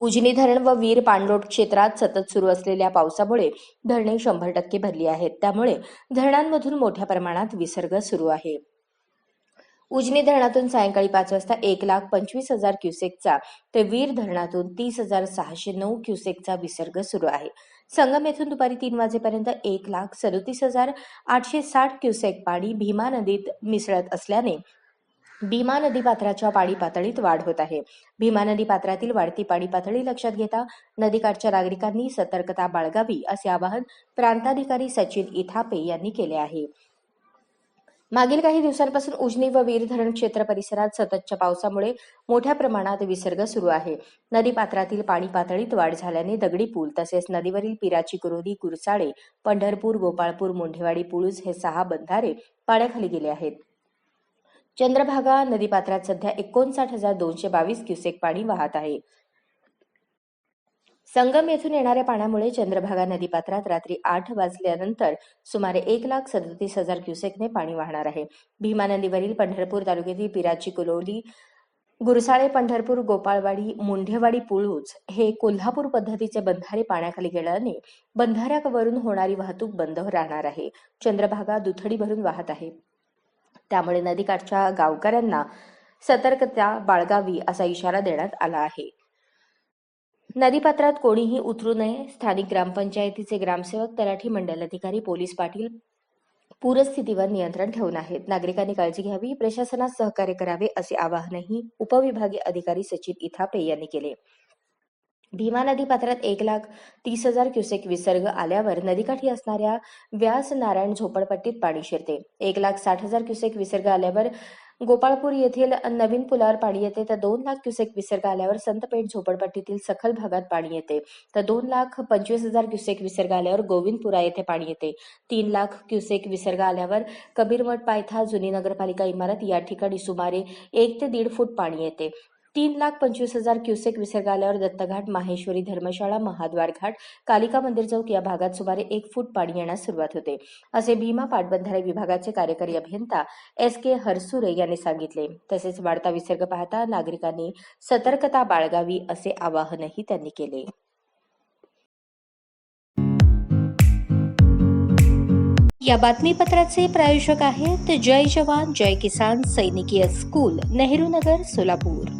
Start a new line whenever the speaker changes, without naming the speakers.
उजनी धरण व वीर पाणलोट क्षेत्रात सतत सुरू असलेल्या पावसामुळे धरणे शंभर टक्के भरली आहेत. त्यामुळे धरणांमधून मोठ्या प्रमाणात विसर्ग सुरू आहे. उजनी धरणातून सायंकाळी पाच वाजता एक लाख पंचवीस हजार क्युसेकचा तर वीर धरणातून तीस हजार सहाशे नऊ क्युसेकचा विसर्ग सुरू आहे. संगम येथून दुपारी तीन वाजेपर्यंत एक लाख सदोतीस हजार आठशे साठ क्युसेक पाणी भीमा नदीत मिसळत असल्याने भीमा नदी पात्राच्या पाणी पातळीत वाढ होत आहे. भीमा नदी पात्रातील वाढती पाणी पातळी लक्षात घेता नदीकाठच्या नागरिकांनी सतर्कता बाळगावी असे आवाहन प्रांताधिकारी सचिन इथापे यांनी केले आहे. मागील काही दिवसांपासून उजनी व वीर धरण क्षेत्र परिसरात सततच्या पावसामुळे मोठ्या प्रमाणात विसर्ग सुरू आहे. नदी पात्रातील पाणी पातळीत वाढ झाल्याने दगडी पूल तसेच नदीवरील पिराची कुरोदी कुरसाळे पंढरपूर गोपाळपूर मुंढेवाडी पुळूज हे सहा बंधारे पाण्याखाली गेले आहेत. चंद्रभागा नदीपात्रात सध्या एकोणसाठ हजार दोनशे बावीस क्युसेक पाणी वाहत आहे. संगम येथून येणाऱ्या पाण्यामुळे चंद्रभागा नदीपात्रात रात्री आठ वाजल्यानंतर सुमारे एक लाख सदतीस हजार क्युसेकने पाणी वाहणार आहे. भीमा नदीवरील पंढरपूर तालुक्यातील पिराची कुलोली गुरसाळे पंढरपूर गोपाळवाडी मुंढेवाडी पुळूज हे कोल्हापूर पद्धतीचे बंधारे पाण्याखाली गेल्याने बंधाऱ्यावरून होणारी वाहतूक बंद राहणार आहे. चंद्रभागा दुथडी भरून वाहत आहे. त्यामुळे नदीकाठच्या गावकऱ्यांना सतर्कता बाळगावी असा इशारा देण्यात आला आहे. नदीपात्रात कोणीही उतरू नये स्थानिक ग्रामपंचायतीचे ग्रामसेवक तलाठी मंडल अधिकारी पोलीस पाटील पूरस्थितीवर नियंत्रण ठेवून आहेत. नागरिकांनी काळजी घ्यावी प्रशासनास सहकार्य करावे असे आवाहनही उपविभागीय अधिकारी सचिन इथापे यांनी केले. भीमा नदी पात्रात एक लाख तीस हजार क्युसेक विसर्ग आल्यावर नदीकाठी असणाऱ्या व्यास नारायण झोपडपट्टीत पाणी शिरते. एक लाख साठ हजार क्युसेक विसर्ग आल्यावर गोपाळपूर येथील नवीन पुलावर पाणी येते. तर दोन लाख क्युसेक विसर्ग आल्यावर संतपेठ झोपडपट्टीतील सखल भागात पाणी येते. तर दोन लाख पंचवीस हजार क्युसेक विसर्ग आल्यावर गोविंदपुरा येथे पाणी येते. तीन लाख क्युसेक विसर्ग आल्यावर कबीरमठ पायथा जुनी नगरपालिका इमारत या ठिकाणी सुमारे एक ते दीड फूट पाणी येते. तीन लाख पंचवीस हजार क्युसेक विसर्ग आल्यावर दत्तघाट माहेश्वरी धर्मशाळा महाद्वार घाट कालिका मंदिर चौक या भागात सुमारे एक फूट पाणी येण्यास सुरुवात होते. असे भीमा पाटबंधारे विभागाचे कार्यकारी अभियंता एस के हरसुरे यांनी सांगितले. तसेच वाढता विसर्ग पाहता नागरिकांनी सतर्कता बाळगावी असे आवाहनही त्यांनी केले. या बातमीपत्राचे प्रायोजक आहेत जय जवान जय किसान सैनिकीय स्कूल नेहरू नगर सोलापूर.